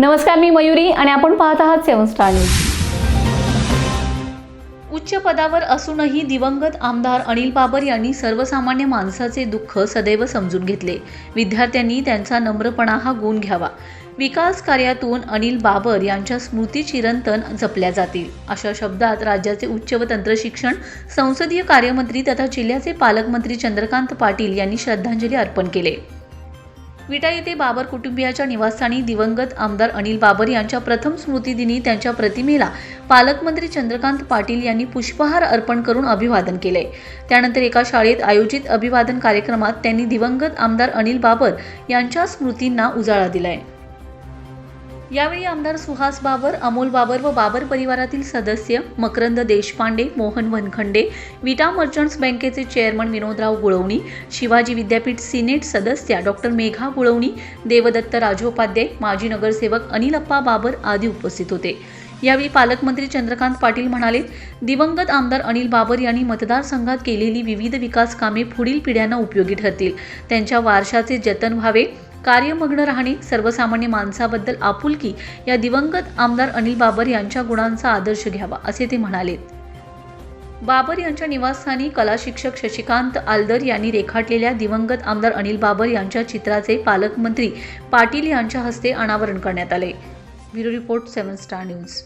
नमस्कार मी मयुरी आणि आपण पाहत आहात सेवन स्टार न्यूज. उच्च पदावर असूनही दिवंगत आमदार अनिल बाबर यांनी सर्वसामान्य माणसाचे दुःख सदैव समजून घेतले. विद्यार्थ्यांनी त्यांचा नम्रपणा हा गुण घ्यावा. विकास कार्यातून अनिल बाबर यांच्या स्मृती चिरंतन जपल्या जातील. अशा शब्दात राज्याचे उच्च व तंत्रशिक्षण संसदीय कार्यमंत्री तथा जिल्ह्याचे पालकमंत्री चंद्रकांत पाटील यांनी श्रद्धांजली अर्पण केले. विटा येथे बाबर कुटुंबियाच्या निवासस्थानी दिवंगत आमदार अनिल बाबर यांच्या प्रथम स्मृतिदिनी त्यांच्या प्रतिमेला पालकमंत्री चंद्रकांत पाटील यांनी पुष्पहार अर्पण करून अभिवादन केले. त्यानंतर एका शाळेत आयोजित अभिवादन कार्यक्रमात त्यांनी दिवंगत आमदार अनिल बाबर यांच्या स्मृतींना उजाळा दिलाय. यावेळी आमदार सुहास बाबर अमोल बाबर व बाबर परिवारातील सदस्य मकरंद देशपांडे मोहन वनखंडे विटा मर्चंट्स बँकेचे चेअरमन विनोदराव गुळवणी शिवाजी विद्यापीठ सिनेट सदस्या डॉक्टर मेघा गुळवणी देवदत्त राजोपाध्याय माजी नगरसेवक अनिलप्पा बाबर आदी उपस्थित होते. यावेळी पालकमंत्री चंद्रकांत पाटील म्हणाले दिवंगत आमदार अनिल बाबर यांनी मतदारसंघात केलेली विविध विकास कामे पुढील पिढ्यांना उपयोगी ठरतील. त्यांच्या वारशाचे जतन व्हावे. कार्यमग्न राहणे सर्वसामान्य माणसाबद्दल आपुलकी या दिवंगत आमदार अनिल बाबर यांच्या गुणांचा आदर्श घ्यावा असे ते म्हणाले. बाबर यांच्या निवासस्थानी कला शिक्षक शशिकांत आलदर यांनी रेखाटलेल्या दिवंगत आमदार अनिल बाबर यांच्या चित्राचे पालकमंत्री पाटील यांच्या हस्ते अनावरण करण्यात आले. Bureau report seven star news.